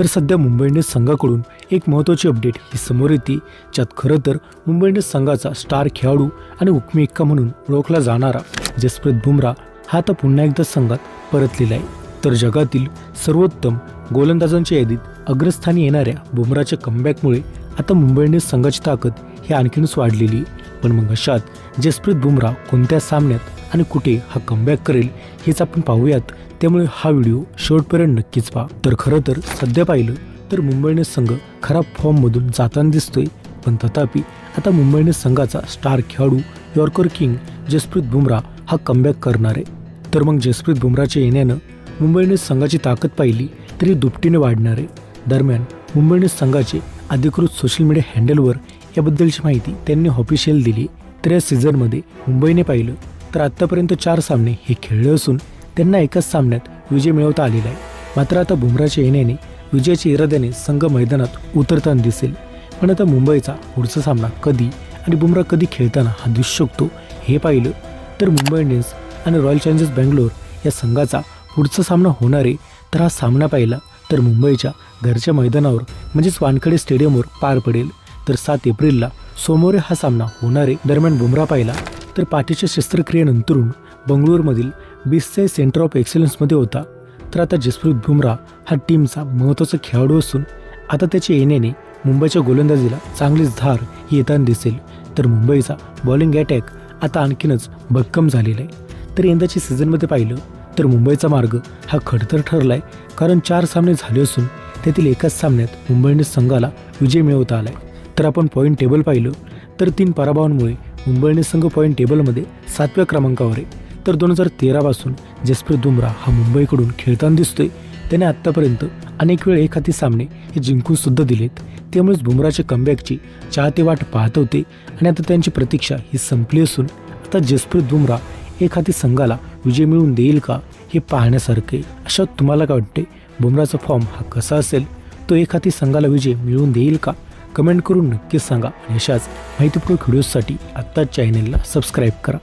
तर सध्या मुंबई इंडियन्स संघाकडून एक महत्त्वाची अपडेट ही समोर येते ज्यात खरं तर मुंबई इंडियन्स संघाचा स्टार खेळाडू आणि उपमेयिका एक्का म्हणून ओळखला जाणारा जसप्रीत बुमराह हा आता पुन्हा एकदा संघात परतलेला आहे तर जगातील सर्वोत्तम गोलंदाजांच्या यादीत अग्रस्थानी येणाऱ्या बुमराच्या कमबॅकमुळे आता मुंबई इंडियन्स संघाची ताकद ही आणखीनच वाढलेली आहे. पण मग अशात जसप्रीत बुमराह कोणत्या सामन्यात आणि कुठे हा कमबॅक करेल हेच आपण पाहूयात. त्यामुळे हा व्हिडिओ शेवटपर्यंत नक्कीच पहा. तर खरं तर सध्या पाहिलं तर मुंबई इंडियन्स संघ खराब फॉर्ममधून जाताना दिसतोय. पण तथापि आता मुंबई इंडियन्स संघाचा स्टार खेळाडू यॉर्कर किंग जसप्रीत बुमराह हा कमबॅक करणार आहे. तर मग जसप्रीत बुमराहच्या येण्यानं मुंबई इंडियन्स संघाची ताकद पाहिली तरी दुपटीने वाढणार आहे. दरम्यान मुंबई इंडियन्स संघाचे अधिकृत सोशल मीडिया हँडलवर याबद्दलची माहिती त्यांनी ऑफिशियल दिली. तर या सीझनमध्ये मुंबईने पाहिलं तर आत्तापर्यंत चार सामने हे खेळले असून त्यांना एकाच सामन्यात विजय मिळवता आलेला आहे. मात्र आता बुमराच्या येण्याने विजयाच्या इराद्याने संघ मैदानात उतरताना दिसेल. पण आता मुंबईचा पुढचा सामना कधी आणि बुमराह कधी खेळताना हा दिसू शकतो हे पाहिलं तर मुंबई इंडियन्स आणि रॉयल चॅलेंजर्स बँगलोर या संघाचा पुढचा सामना होणार आहे. तर हा सामना पाहिला तर मुंबईच्या घरच्या मैदानावर म्हणजेच वानखडे स्टेडियमवर पार पडेल. तर सात एप्रिलला सोमवारी हा सामना होणार आहे. दरम्यान बुमराह पाहिला तर पाठीच्या शस्त्रक्रियेनंतरून बंगळूरमधील बिस्से सेंटर ऑफ एक्सलन्समध्ये होता. तर आता जसप्रीत बुमराह हा टीमचा महत्त्वाचा खेळाडू असून आता त्याच्या येण्याने मुंबईच्या गोलंदाजीला चांगलीच धार ही येताना दिसेल. तर मुंबईचा बॉलिंग अटॅक आता आणखीनच भक्कम झालेला आहे. तर यंदाच्या सीझनमध्ये पाहिलं तर मुंबईचा मार्ग हा खडतर ठरला आहे कारण चार सामने झाले असून त्यातील एकाच सामन्यात मुंबईने संघाला विजय मिळवता आला आहे तर आपण पॉईंट टेबल पाहिलं तर तीन पराभवांमुळे मुंबई इंडियन्स संघ पॉईंट टेबलमध्ये सातव्या क्रमांकावर आहे. तर दोन हजार तेरापासून जसप्रीत बुमराह हा मुंबईकडून खेळताना दिसतोय. त्याने आत्तापर्यंत अनेक वेळ एक हाती सामने हे जिंकून सुद्धा दिलेत. त्यामुळेच बुमराच्या कमबॅकची चाहते वाट पाहत होते आणि आता त्यांची प्रतीक्षा ही संपली असून आता जसप्रीत बुमराह एक हाती संघाला विजय मिळवून देईल का हे पाहण्यासारखे अशा तुम्हाला काय वाटते बुमराचा फॉर्म हा कसा असेल? तो एक हाती संघाला विजय मिळवून देईल का? कमेंट करून नक्कीच सांगा आणि अशाच माहितीपूर्वक व्हिडिओजसाठी आत्ताच चॅनेलला सबस्क्राईब करा.